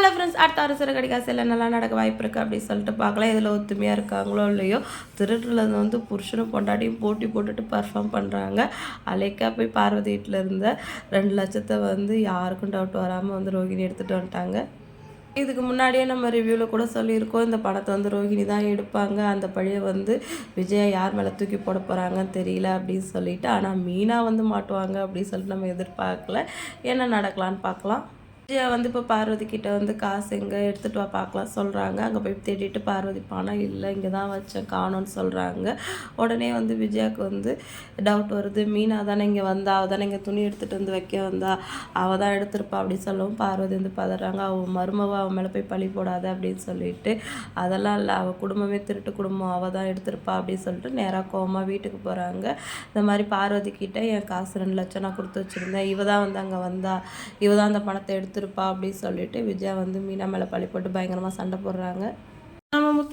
Hello friends அடுத்த அரசர் கடிகாசில் நல்லா நடக்க வாய்ப்பு இருக்குது அப்படின்னு சொல்லிட்டு பார்க்கலாம். இதில் ஒத்துமையாக இருக்காங்களோ இல்லையோ திருட்டுல வந்து புருஷனும் பொண்டாட்டியும் போட்டி போட்டுட்டு பர்ஃபார்ம் பண்ணுறாங்க அலைக்கா போய் பார்வதி வீட்டில் இருந்த ரெண்டு லட்சத்தை வந்து யாருக்கும் டவுட் வராமல் வந்து ரோகிணி எடுத்துகிட்டு வந்துட்டாங்க. இதுக்கு முன்னாடியே நம்ம ரிவ்யூவில் கூட சொல்லியிருக்கோம் இந்த படத்தை வந்து ரோஹிணி தான் எடுப்பாங்க. அந்த பழியை வந்து விஜயா யார் மேலே தூக்கி போட போகிறாங்கன்னு தெரியல அப்படின்னு சொல்லிட்டு ஆனால் மீனா வந்து மாட்டுவாங்க அப்படின்னு சொல்லிட்டு நம்ம எதிர்பார்க்கல. என்ன நடக்கலான்னு பார்க்கலாம். விஜயா வந்து இப்போ பார்வதி கிட்ட வந்து காசு எங்கே எடுத்துகிட்டு வா பார்க்கலாம் சொல்கிறாங்க அங்கே போய் தேடிட்டு பார்வதி பணம் இல்லை இங்கே தான் வச்சேன் காணோன்னு சொல்கிறாங்க உடனே வந்து விஜயாவுக்கு வந்து டவுட் வருது. மீனா தானே இங்கே வந்தா அவள் தானே இங்கே துணி எடுத்துகிட்டு வந்து வைக்க வந்தா அவள் தான் எடுத்திருப்பா அப்படின்னு சொல்லவும் பார்வதி வந்து பதறாங்க. அவள் மருமவ அவன் மேலே போய் பழி போடாத அப்படின்னு சொல்லிட்டு அதெல்லாம் இல்லை அவள் குடும்பமே திருட்டு குடும்பம் அவள் தான் எடுத்திருப்பா அப்படின்னு சொல்லிட்டு நேராக கோமா வீட்டுக்கு போகிறாங்க இந்த மாதிரி பார்வதி கிட்டே என் காசு ரெண்டு லட்சம் நான் கொடுத்து வச்சுருந்தேன். இவ தான் வந்து அங்கே வந்தா இவ தான் அந்த பணத்தை எடுத்து கொடுத்துருப்பா அப்படின்னு சொல்லிட்டு விஜயா வந்து மீனா மேலே பழி போட்டு பயங்கரமாக சண்டை போடுறாங்க.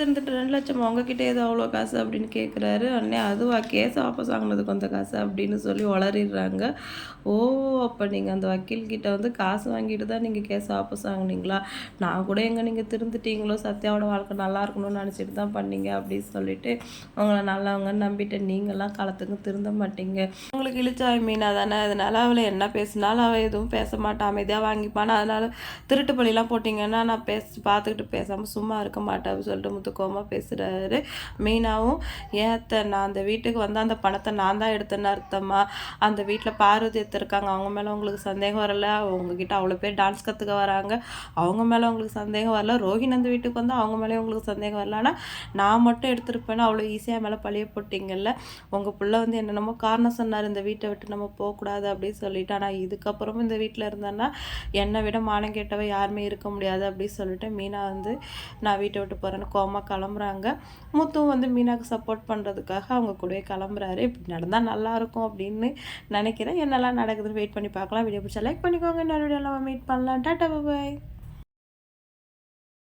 இருந்துட்டு ரெண்டு லட்சம் உங்ககிட்ட ஏதோ அவ்வளோ காசு அப்படின்னு கேட்குறாரு அண்ணே அதுவா? கேஸ் வாபஸ் வாங்கினதுக்கு அந்த காசு அப்படின்னு சொல்லி வளரிடுறாங்க ஓ அப்போ நீங்கள் அந்த வக்கீல்கிட்ட வந்து காசு வாங்கிட்டு தான் நீங்கள் கேஸ் வாபஸ் வாங்கினீங்களா? நான் கூட எங்கே நீங்கள் திருந்துட்டீங்களோ? சத்யாவோட வாழ்க்கை நல்லா இருக்கணும்னு நினச்சிட்டு தான் பண்ணீங்க அப்படின்னு சொல்லிட்டு உங்களை நல்லவங்கன்னு நம்பிட்டு நீங்களாம் காலத்துக்கு திருந்த மாட்டீங்க. உங்களுக்கு இழிச்சாய் மீனா தானே? அதனால் அவளை என்ன பேசினாலும் அவள் எதுவும் பேச மாட்டான் அமைதியாக வாங்கிப்பான் அதனால் திருட்டு பழிலாம் போட்டிங்கன்னா நான் பேச பார்த்துக்கிட்டு பேசாமல் சும்மா இருக்க மாட்டேன் அப்படின்னு சொல்லிட்டு பேசுகிறாரு மீனாவும் ஏத்த நான் அந்த வீட்டுக்கு வந்து அந்த பணத்தை நான் தான் எடுத்தேன்னு அர்த்தமா? அந்த வீட்டில் பார்வதி இருக்காங்க. அவங்க மேலே உங்களுக்கு சந்தேகம் வரல? அவங்கக்கிட்ட அவ்வளோ பேர் டான்ஸ் கற்றுக்க வராங்க. அவங்க மேலே உங்களுக்கு சந்தேகம் வரல? ரோஹின் அந்த வீட்டுக்கு வந்து அவங்க மேலே உங்களுக்கு சந்தேகம் வரல? ஆனால் நான் மட்டும் எடுத்துருப்பேன்னு அவ்வளோ ஈஸியாக மேலே பழிய போட்டிங்கல்ல? உங்கள் பிள்ளை வந்து என்னென்னமோ காரணம் சொன்னார். இந்த வீட்டை விட்டு நம்ம போகக்கூடாது அப்படின்னு சொல்லிட்டு ஆனால் இதுக்கப்புறமும் இந்த வீட்டில் இருந்தேன்னா என்னை விட மானம் கேட்டவ யாருமே இருக்க முடியாது அப்படின்னு சொல்லிட்டு மீனா வந்து நான் வீட்டை விட்டு போகிறேன்னு கோமா கிளம்புறாங்க. முத்துவும் வந்து மீனாவுக்கு சப்போர்ட் பண்ணுறதுக்காக அவங்க கூடவே கிளம்புறாரு. இப்படி நடந்தால் நல்லாயிருக்கும் அப்படின்னு நினைக்கிறேன். என்னெல்லாம் நடக்குதுன்னு வெயிட் பண்ணி பார்க்கலாம். வீடியோ பிடிச்சா லைக் பண்ணிக்கோங்க. இன்னொரு வீடியோவில் மீட் பண்ணலாம். டாட்டா பாய்